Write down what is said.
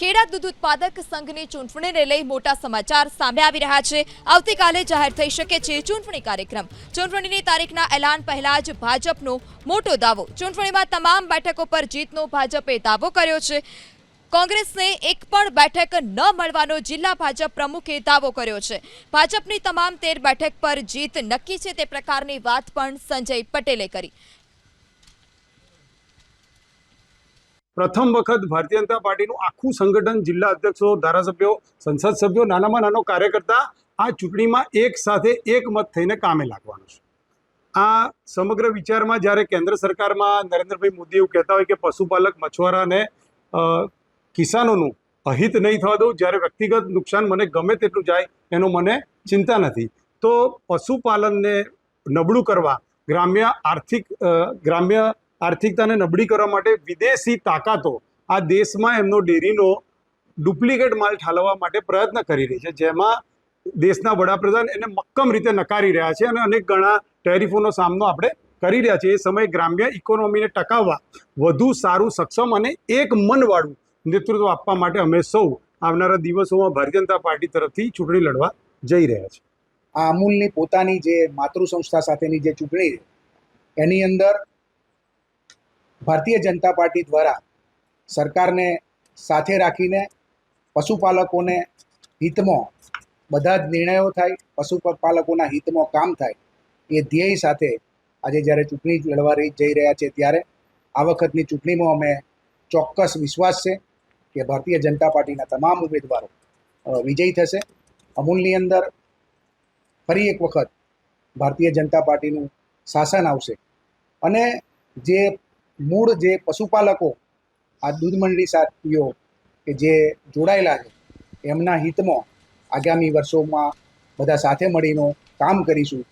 ખેડા દૂધ ઉત્પાદક સંઘની ચૂંટણીને લઈ મોટા સમાચાર સામે આવી રહ્યા છે. આવતીકાલે જાહેર થઈ શકે છે ચૂંટણી કાર્યક્રમ. ચૂંટણીની તારીખના એલાન પહેલા જ ભાજપનો મોટો દાવો. ચૂંટણીમાં તમામ બેઠકો પર જીતનો ભાજપે દાવો કર્યો છે. કોંગ્રેસને એક પણ બેઠક ન મળવાનો જિલ્લા ભાજપ પ્રમુખે દાવો કર્યો છે. ભાજપની તમામ તેર બેઠક પર જીત નક્કી છે તે પ્રકારની વાત પણ સંજય પટેલે કરી. પ્રથમ વખત ભારતીય જનતા પાર્ટીનું આખું સંગઠન જિલ્લા અધ્યક્ષો, ધારાસભ્યો, સંસદ સભ્યો, નાનામાં નાનો કાર્યકર્તા આ ચૂંટણીમાં એક સાથે એક મત થઈને કામે લાગવાનું છે. આ સમગ્ર વિચારમાં જ્યારે કેન્દ્ર સરકારમાં નરેન્દ્રભાઈ મોદી એવું કહેતા હોય કે પશુપાલક મછવારાને કિસાનોનું અહિત નહીં થવા દઉં, જ્યારે વ્યક્તિગત નુકસાન મને ગમે તેટલું જાય એનો મને ચિંતા નથી. તો પશુપાલનને નબળું કરવા, ગ્રામ્ય આર્થિક ગ્રામ્ય આર્થિકતાને નબળી કરવા માટે વિદેશી તાકાતો આ દેશમાં એમનો ડેરીનો ડુપ્લિકેટ માલ ઠાલવવા માટે પ્રયત્ન કરી રહી છે. જેમાં દેશના વડાપ્રધાન એને મક્કમ રીતે નકારી રહ્યા છે અને અનેક ઘણા ટેરિફોનો સામનો આપણે કરી રહ્યા છીએ. એ સમયે ગ્રામ્ય ઇકોનોમીને ટકાવવા વધુ સારું, સક્ષમ અને એક મનવાળું નેતૃત્વ આપવા માટે અમે સૌ આવનારા દિવસોમાં ભારતીય જનતા પાર્ટી તરફથી ચૂંટણી લડવા જઈ રહ્યા છે આ અમૂલની પોતાની જે માતૃ સંસ્થા સાથેની જે ચૂંટણી, એની અંદર ભારતીય જનતા પાર્ટી દ્વારા સરકારને સાથે રાખીને પશુપાલકોને હિતમાં બધા જ નિર્ણયો થાય, પશુપાલકોના હિતમાં કામ થાય, એ ધ્યેય સાથે આજે જ્યારે ચૂંટણી લડવા જઈ રહ્યા છે ત્યારે આ વખતની ચૂંટણીમાં અમે ચોક્કસ વિશ્વાસ છે કે ભારતીય જનતા પાર્ટીના તમામ ઉમેદવારો વિજયી થશે. અમૂલની અંદર ફરી એક વખત ભારતીય જનતા પાર્ટીનું શાસન આવશે. અને જે મૂળ જે પશુપાલકો, આ દૂધ મંડળી સાથીઓ કે જે જોડાયેલા છે, એમના હિતમાં આગામી વર્ષોમાં બધા સાથે મળીને કામ કરીશું.